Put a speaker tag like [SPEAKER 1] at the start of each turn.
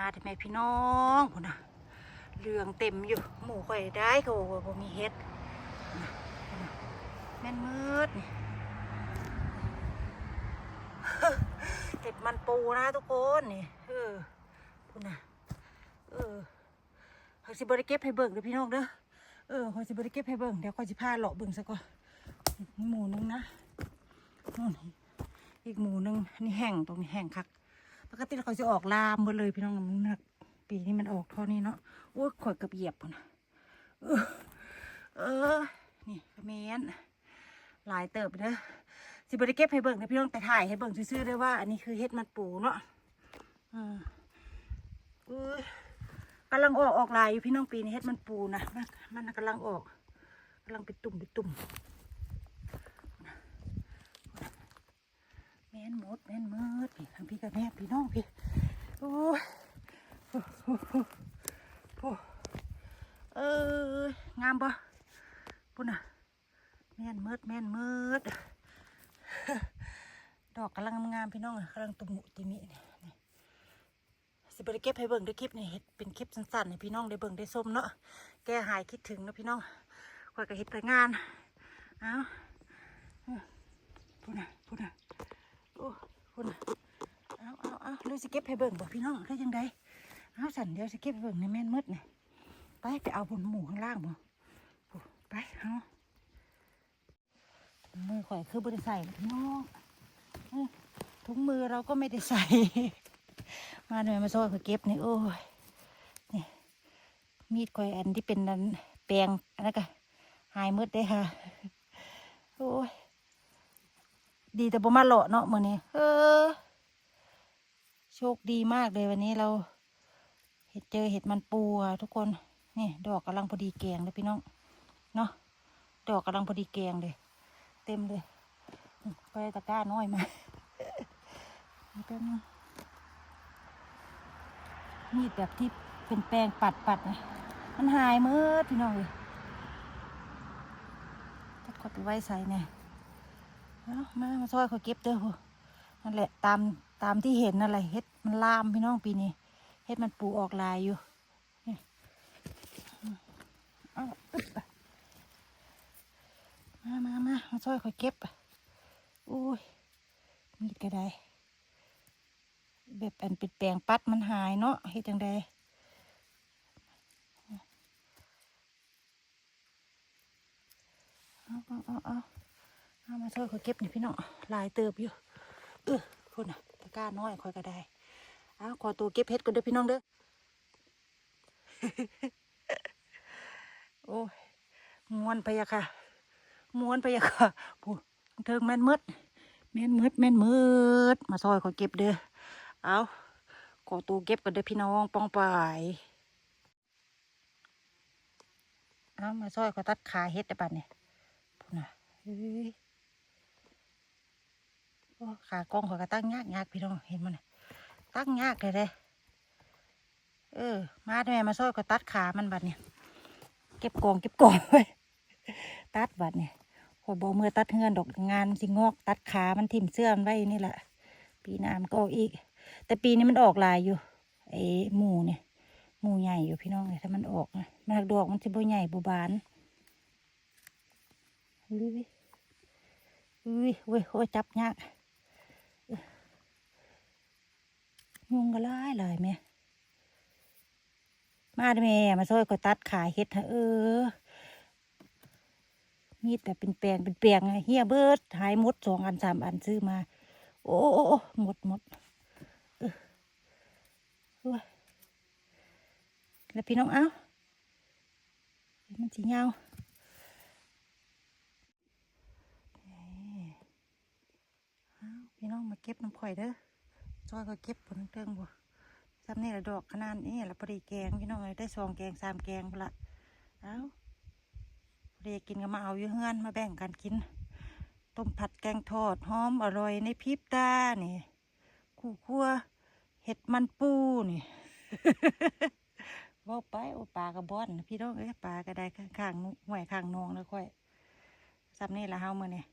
[SPEAKER 1] าทำไมพี่น้องพุ่นน่ะเรื่องเต็มอยู่ หมูข่อยได้ก็บอกว่ามีเฮ็ดแม่นมืดนี่เห็ดมันปูนะทุกคนนี่เออพุ่นน่ะเออข่อยสิบ่ได้เก็บให้เบิ่งเด้อพี่น้องเด้อเออข่อยสิบ่ได้เก็บให้เบิ่งเดี๋ยวข่อยสิพาเลาะเบิ่งซะก่อนหมูนึงนะนู่นอีกหมูนึงอันนี่แห้งตรงนี้แห้งคัก ปกติเราเขาจะออกลามหมดเลยพี่น้องมันหนักปีนี้มันออกเท่านี้เนาะโอ้ยข่อยเกับเหยียบพุ่นเออเออ นี่เมนหลายเติบเด้อสิบริเก็บให้เบิ่งนะพี่น้องแต่ถ่ายให้เบิ่งซื่อๆได้ว่า อันนี้คือเฮ็ดมันปูเนาะอืมเออกำลังออกออกลายอยู่พี่น้องปีนี้เฮ็ดมันปูนะมันมันกำลังออกกำลังเป็นตุ่มเป็นตุ่มแม่นหมดแม่นมืดพี่ ทางพี่กับแม่พี่น้องพี่โอ้โหโอ้เอองามปะปุ่นน่ะแม่นมืดแม่นมืดดอกกำลังงามพี่น้องอะกำลังตุ่มหูติมินี่นี่สิบริเก็บให้เบิ่งด้คลิปนี่เฮ็ดเป็นคลิปสั้นๆให้พี่น้องได้เบิ่งได้ส้มเนาะแกหายคิดถึงเนาะพี่น้องคอยกับเฮ็ดแต่งานเอาพูดน่ะพูดน่ะโอ้พูดน่ะ อาเอาเอาเดี๋ยสิเก็บให้เบิ่งบอกพี่น้องได้ยังไงเอาสั่นเดี๋ยวสิเก็บให้เบิ่งในแม่นมืดนี่ไปไปเอาบนหมูข้างล่างบ่ไปเอามือข่อยคือบริใส่พี่น้องถุงมือเราก็ไม่ได้ใส่ มาหน่อยมาซอยเขาเก็บนี่โอ้ยนี่มีดคอยอันที่เป็นนันแปลงอันนั้นก็หายมืดได้ค่ะโอ้ยดีแต่บ่มาเลาะเนาะมื้อนี้เออ โชคดีมากเลยวันนี้เรา เห็ดเจอเห็ดมันปูอะทุกคนนี่ดอกกำลังพอดีแกงเลยพี่น้องเนาะดอกกำลังพอดีแกงเลย เต็มเลยไปตะกร้าน้อยมาเป็นงมีดแบบที่เป็นแปรงปัดปัดๆนะมันหายมืดพี่น้องเลยถ้ากดไปไว้ใส่เนี่ยเอามามาซอยเขาเก็บเด้อพวกนั่นแหละตาม ตามที่เห็นนั่นแหละเฮ็ดมันลามพี่น้องปีนี้เฮ็ดมันปูออกลายอยู่นี่เอามามามามาซอยเขาเก็บอุ้ยมีดก็ได้แบบอันเป็นแปลงปัดมันหายเนาะเฮ็ดจังไดเอาเอาเอาเอามาช่วยเขาเก็บนี่พี่น้องลายเติบอยู่เออคนน่ะ ก้าน้อยคอยก็ได้เอาขอตัวเก็บเห็ดก่อนเด้อพี่น้องเด้อโอ้ยม้วนไปอะค่ะม้วนไปอะค่ะผู้เทิงแม่นมืดแม่นมืดแม่นมืดมาซอยขาเก็บเด้อเอาขอตัวเก็บกันเด้อพี่น้องป้องปายเอามาซอยก็ตัดขาเฮ็ดได้ป่ะเนี่ยพูดน่ะเฮ้ย ขากล้องเขาก็ตั้งยากยากพี่น้องเห็นมันน่ะตั้งยากเลยเด้เออ มาแม่มาซอยก็ตัดขามันบัดเนี่ย เก็บกองเก็บกองไว้ตัดบัดเนี่ยขอยบเมื่อตัดเฮือนดอกงานสิงอก ตัดขามันทิ่มเสื้อมันไว้นี่แหละปีหน้ามันก็อีก แต่ปีนี้มันออกลายอยู่ไอ้หมูเนี่ยหมูใหญ่อยู่พี่น้องเลยถ้ามันออกนะมันหักดอกมันจะบใหญ่บ่บานอุ้ยอุ้ยเว้ยโอ้ยจับยากเอ้อ ยุงก็หลายหลายแม่มาด้อแม่มาช่วยก็ตัดขายเฮ็ดเถอะเออมีดแบบเป็นแปลงเป็นแปลงเฮียเบิดหายหมดสองอันสามอันซื้อมา โอ้โอ้หมดหมดเออแล้วพี่น้องเอ้ามันสีเงานี่เอ้าพี่น้องมาเก็บน้ำข่อยเด้อ ซอยก็เก็บผลเติงบ่ซ้ำนี่ละดอกขนาดนี้ละพอดีแกงพี่น้องเลยได้สองแกงสามแกงพละเอ้าพอดีกินก็มาเอาอยู่เฮือนมาแบ่งกันกิน ต้มผัดแกงทอดหอมอร่อยในพริบตานี่คู่ครัวเห็ดมันปูนี่เว่าไปโอปลากระบอนพี่น้องเอ้ยปลาก็ไดข้างห่วยข้างนองแล้วค่อยซับนี่ละเฮามื่อนี่